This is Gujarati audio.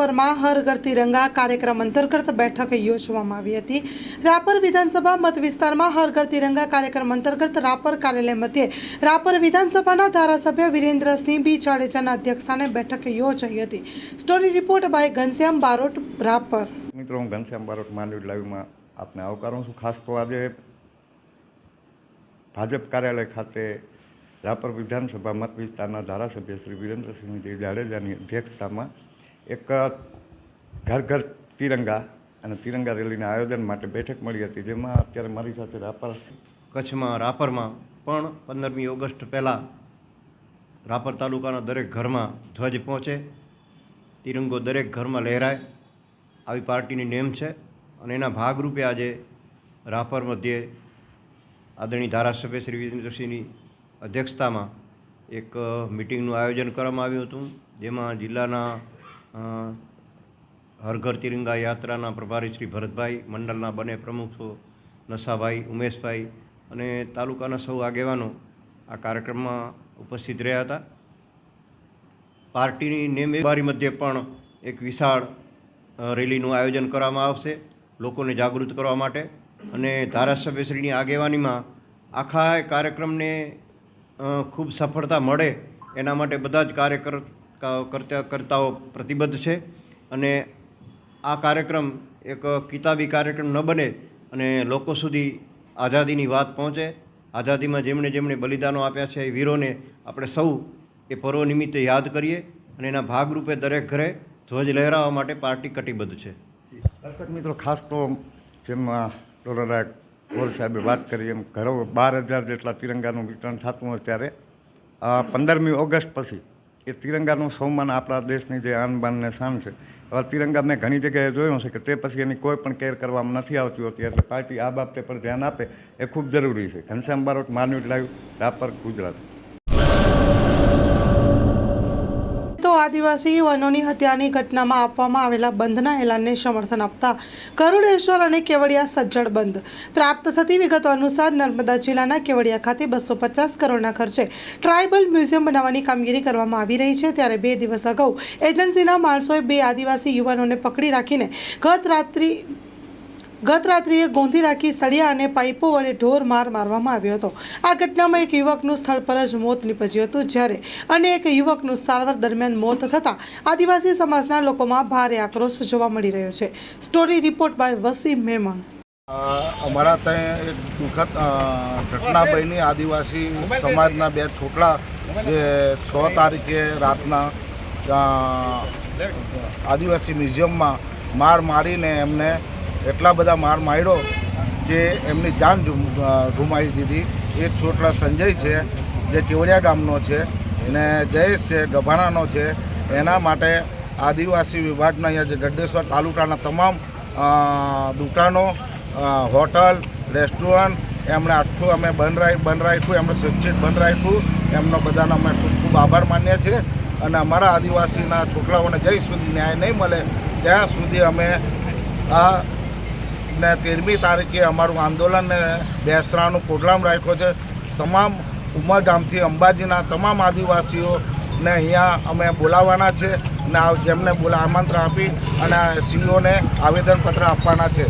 રાપરમાં હર ઘર તિરંગા કાર્યક્રમ અંતર્ગત બેઠક યોજવામાં આવી હતી. રાપર વિધાનસભા મત વિસ્તારમાં હર ઘર તિરંગા કાર્યક્રમ અંતર્ગત રાપર કાર્યાલય મધ્યે રાપર વિધાનસભાના ધારાસભ્ય વિરેન્દ્રસિંહ બી જાડેજાના અધ્યક્ષસ્થાને બેઠક યોજાઈ હતી. Story report by Ghanshyam Barot, Rapar. મિત્રો, હું ઘનશ્યામ બારોટ, માંડવી લાઈવમાં આપને આવકારું છું. ખાસ તો આજે ભાજપ કાર્યાલય ખાતે રાપર વિધાનસભા મત વિસ્તારના ધારાસભ્ય શ્રી વિરેન્દ્રસિંહજી જાડેજાની અધ્યક્ષતામાં એક ઘર ઘર તિરંગા અને તિરંગા રેલીના આયોજન માટે બેઠક મળી હતી, જેમાં અત્યારે મારી સાથે રાપર કચ્છમાં, રાપરમાં પણ પંદરમી ઓગસ્ટ પહેલાં રાપર તાલુકાના દરેક ઘરમાં ધ્વજ પહોંચે, તિરંગો દરેક ઘરમાં લહેરાય, આવી પાર્ટીની નેમ છે અને એના ભાગરૂપે આજે રાપર મધ્યે આદરણીય ધારાસભ્ય શ્રી વિજેન્દ્રસિંહની અધ્યક્ષતામાં એક મિટિંગનું આયોજન કરવામાં આવ્યું હતું, જેમાં જિલ્લાના અ, હર ઘર તિરંગા યાત્રાના પ્રભારી શ્રી ભરતભાઈ મંડળના બંને પ્રમુખો નશાભાઈ ઉમેશભાઈ અને તાલુકાના સૌ આગેવાનો આ કાર્યક્રમમાં ઉપસ્થિત રહ્યા હતા. પાર્ટીની નેમેબારી મધ્યે પણ એક વિશાળ રેલીનું આયોજન કરવામાં આવશે લોકોને જાગૃત કરવા માટે અને ધારાસભ્યશ્રીની આગેવાનીમાં આખા કાર્યક્રમને ખૂબ સફળતા મળે એના માટે બધા જ કાર્યકર કરતા કરતાઓ પ્રતિબદ્ધ છે. અને આ કાર્યક્રમ એક કિતાબી કાર્યક્રમ ન બને અને લોકો સુધી આઝાદીની વાત પહોંચે. આઝાદીમાં જેમણે જેમણે બલિદાનો આપ્યા છે એ વીરોને આપણે સૌ એ પર્વ નિમિત્તે યાદ કરીએ અને એના ભાગરૂપે દરેક ઘરે ધ્વજ લહેરાવવા માટે પાર્ટી કટિબદ્ધ છે. દર્શક મિત્રો, ખાસ તો જેમ ડોલરા ગોર સાહેબે વાત કરી એમ ઘરો બાર હજાર જેટલા તિરંગાનું વિતરણ થતું હોય ત્યારે પંદરમી ઓગસ્ટ પછી એ તિરંગાનું સૌમાન આપણા દેશની જે આન બાન ને શાન છે. હવે તિરંગા મેં ઘણી જગ્યાએ જોયું છે કે તે પછી એની કોઈ પણ કેર કરવામાં નથી આવતી હોતી. એટલે પાર્ટી આ બાબતે પર ધ્યાન આપે એ ખૂબ જરૂરી છે. ઘનશ્યામ બારોટ, માનવી લાઈવ રાપર, ગુજરાત. તો આદિવાસી યુવાનોની હત્યાની ઘટનામાં આપવામાં આવેલા બંધના એલાનને સમર્થન આપતા કરુડેશ્વર અને કેવડિયા સજ્જડ બંધ. પ્રાપ્ત થતી વિગતો અનુસાર નર્મદા જિલ્લાના કેવડિયા ખાતે બસો પચાસ કરોડના ખર્ચે ટ્રાઇબલ મ્યુઝિયમ બનાવવાની કામગીરી કરવામાં આવી રહી છે. ત્યારે બે દિવસ અગાઉ એજન્સીના માણસોએ બે આદિવાસી યુવાનોને પકડી રાખીને ગત રાત્રિ ગત રાત્રિએ ગોંધી રાખી સળિયા અને પાઇપો વડે ઢોર માર મારવામાં આવ્યો હતો. આ ઘટનામાં એક યુવકનું સ્થળ પર જ મોત નીપજ્યું હતું, જ્યારે અન્ય એક યુવકનું સારવાર દરમિયાન મોત થતાં આદિવાસી સમાજના લોકોમાં ભારે આક્રોશ જોવા મળી રહ્યો છે. Story report by Wasim Memon. અમારા ત્યાં એક દુઃખદ ઘટના બની. આદિવાસી સમાજના બે છોકરા જે છ તારીખે રાતના આદિવાસી મ્યુઝિયમમાં માર મારીને એમને એટલા બધા માર માર્યો કે એમની જાન ગુમાવી દીધી. એક છોકરા સંજય છે, જે કેવડિયા ગામનો છે અને જયેશ છે, ગભાણાનો છે. એના માટે આદિવાસી વિભાગના અહીંયા જે ગડ્ડેશ્વર તાલુકાના તમામ દુકાનો હોટલ, રેસ્ટોરન્ટ એમણે આખું અમે બંધ રાખ બંધ રાખ્યું, એમણે સુરક્ષિત બંધ રાખ્યું. એમનો બધાનો અમે ખૂબ ખૂબ આભાર માનીએ છીએ. અને અમારા આદિવાસીના છોકરાઓને જ્યાં સુધી ન્યાય નહીં મળે, ત્યાં સુધી અમે આ ને તેરમી તારીખે અમારું આંદોલન ને બેસરાનો પ્રોગ્રામ રાખ્યો છે. તમામ ઉમરગામથી અંબાજીના તમામ આદિવાસીઓને અહીંયા અમે બોલાવવાના છે અને જેમને બોલા આમંત્રણ આપી અને સીઓને આવેદનપત્ર આપવાના છે.